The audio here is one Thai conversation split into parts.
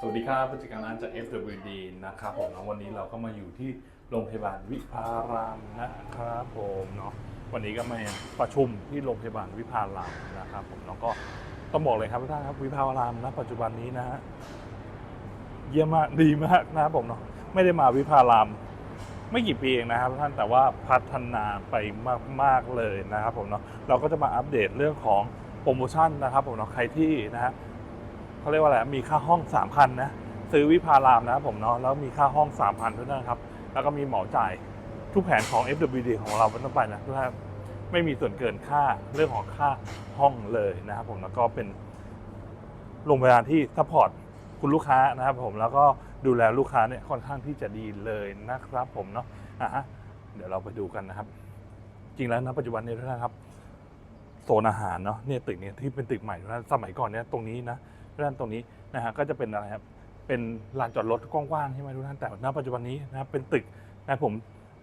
สวัสดีครับผู้จัดการร้านจาก FWD นะครับผมเนาะวันนี้เราก็มาอยู่ที่โรงพยาบาลวิภารามนะครับผมเนาะวันนี้ก็มาประชุมที่โรงพยาบาลวิภารามนะครับผมเนาะก็ต้องบอกเลยครับท่านครับวิภารามนะปัจจุบันนี้นะฮะเยี่ยมมากดีมากนะครับผมเนาะไม่ได้มาวิภาราม ไม่กี่ปีเองนะครับท่านแต่ว่าพัฒนาไปมาก ๆ เลยนะครับผมเนาะเราก็จะมาอัปเดตเรื่องของโปรโมชั่นนะครับผมเนาะใครที่นะฮะ เขาเรียกว่าอะไรมีค่าห้อง 3,000นะซื้อวิภารามนะผมเนาะแล้วมีค่าห้อง 3,000ด้วยนะครับแล้วก็มีเหมาจ่ายทุกแผนของ FWD ของเราเป็นต้นไปนะทุกท่าไม่มีส่วนเกินค่าเรื่องของค่าห้องเลยนะครับผมแล้วก็เป็นโรงพยาบาลที่ซัพพอร์ตคุณลูกค้านะครับผมแล้วก็ดูแลลูกค้าเนี่ยค่อนข้างที่จะดีเลยนะครับผมเนาะอะฮะเดี๋ยวเราไปดูกันนะครับ จริงแล้วนะปัจจุบันนี้ท่านครับโซนอาหารเนาะเนี่ยตึกเนี่ยที่เป็นตึกใหม่ทุกท่านสมัยก่อนเนี่ยตรงนี้นะ ทุกท่านตรงนี้นะฮะก็จะเป็นอะไรครับเป็นลานจอดรถกว้างๆใช่ไหมทุกท่านแต่ณปัจจุบันนี้นะครับเป็นตึกนะผม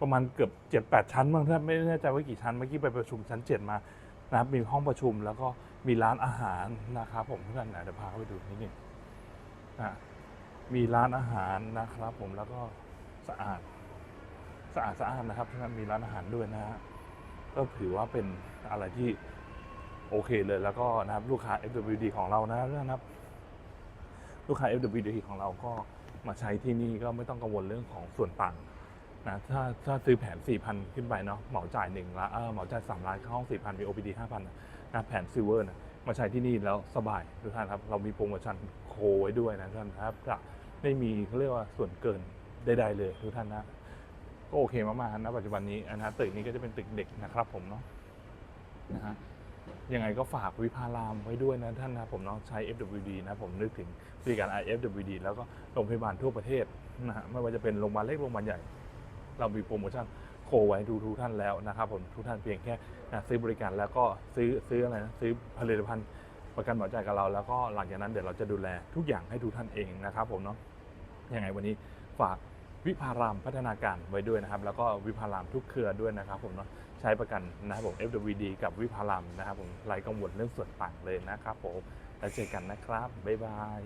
ประมาณเกือบ7จ็ดแปดชั้นบางท่านไม่แน่ใจว่ากี่ชั้นเมื่อกี้ไปประชุมชั้น 7 มานะครับมีห้องประชุมแล้วก็มีร้านอาหารนะครับผมทุกท่านเดี๋ยวพาเข้าไปดูนิดนึงนะมีร้านอาหารนะครับ ผมแล้วก็สะอาดสะอาดสะอาดนะครับทุกท่านมีร้านอาหารด้วยนะฮะก็ถือว่าเป็นอะไรที่โอเคเลยแล้วก็นะครับลูกค้า FWD ของเรานะนะครับ ลูกค้า FWD ของเราก็มาใช้ที่นี่ก็ไม่ต้องกังวลเรื่องของส่วนต่างนะถ้าถ้าซื้อแผน 4,000 ขึ้นไปเนาะเหมาจ่าย1ละเออเหมาจ่าย3ล้านเข้าห้อง 4,000 มี OPD 5,000นะแผนซิลเวอร์นะมาใช้ที่นี่แล้วสบายทุกท่านครับ เรามีโปรโมชั่นโคไว้ด้วยนะทุกท่านครับจะไม่มีเขาเรียกว่าส่วนเกินใดๆเลยทุกท่านนะก็โอเคมากๆนะปัจจุบันนี้นะตึกนี้ก็จะเป็นตึกเด็กนะครับผมเนาะนะฮะ ยังไงก็ฝากวิภารามไว้ด้วยนะท่านนะผมเน้องใช้ FWD นะผมนึกถึงบริการ IFWD แล้วก็โรงพยาบาลทั่วประเทศนะฮะไม่ว่าจะเป็นโรงพยาบาลเล็กโรงพยาบาลใหญ่ เรามีโปรโมชั่นโคไว้ดูทุกท่านแล้วนะครับผมทุกท่านเพียงแค่นะซื้อบริการแล้วก็ซื้อซื้ออะไรนะซื้อผลิตภัณฑ์ประกันหมอจ่ายกับเราแล้วก็หลังจากนั้นเดี๋ยวเราจะดูแลทุกอย่างให้ทุกท่านเองนะครับผมเนาะยังไงวันนี้ฝาก วิภารามพัฒนาการไว้ด้วยนะครับ แล้วก็วิภารามทุกเครือด้วยนะครับผมเนาะใช้ประกันนะครับผม FWD กับวิภารามนะครับผมไร้กังวลเรื่องส่วนต่างเลยนะครับผมแล้วเจอกันนะครับบ๊ายบาย